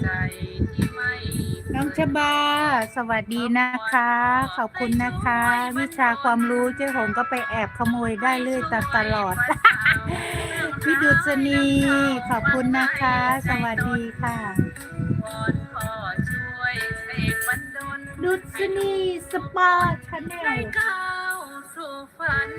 ใจที่ไม่น้องชบา สวัสดีนะคะ ขอบคุณนะคะ วิชาความรู้เจ๊หงก็ไปแอบขโมยได้เลยตตลอด พี่ดุษณีขอบคุณนะคะ สวัสดีค่ะวอนพ่อช่วยเสกบันดลดุษณีสปาชาแนให้ล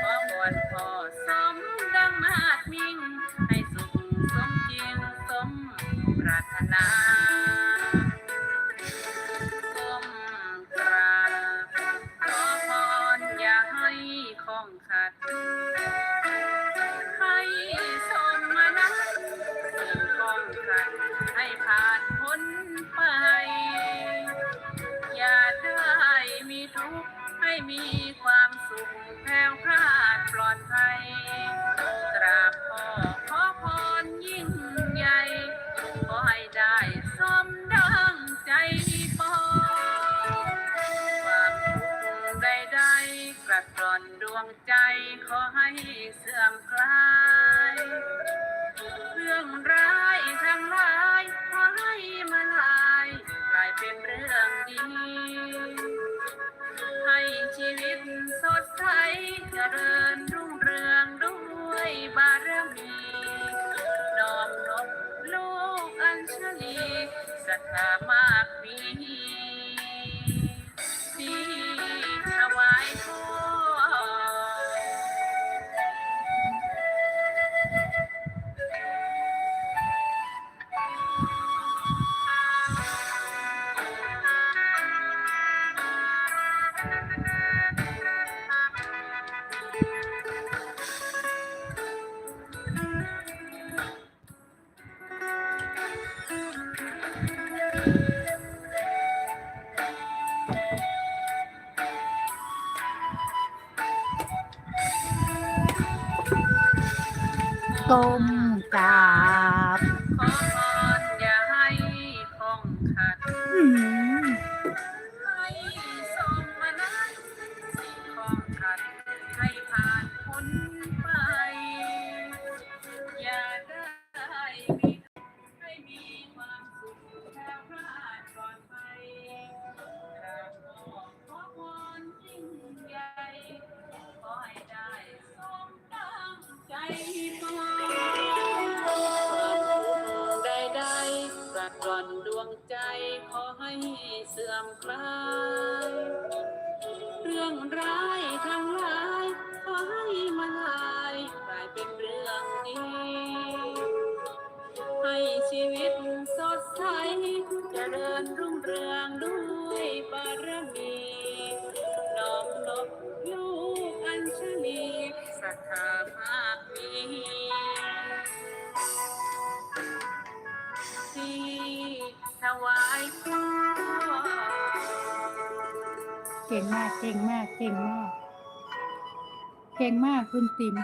ขอวอนพ่อสมดังมาดมิ่ง ให้สุขสมจริงสมปรารถนา กข์ให้มีความสุขแผ่วพลาดปลอดภัยตราบพ่อขอพรยิ่งใหญ่ขอให้ได้สมดังใจปองความทุกข์ใดๆกระตอนดวงใจขอให้เสื่อมคลายเรื่องร้ายทั้งหลายขอให้มาลายกลายเป็นเรื่องดี ดใสเจริญรุ่งเรืองด้วยบารมีน้อมนบลูกอัญชลีสัทธามา ก้มกราบ เสื่อมคลเรื่องร้ายทั้งหลายขอให้มาลายกลายเป็นเรื่องดีให้ชีวิตสดใสเจริญรุ่งเรืองด้วยบารมีน้อมนบลูกอัญชลีศรัทธามากมีที่ถวายพ่อเก่งมาก เก่งมาก เก่งมาก เก่งมากคุณติ๋ม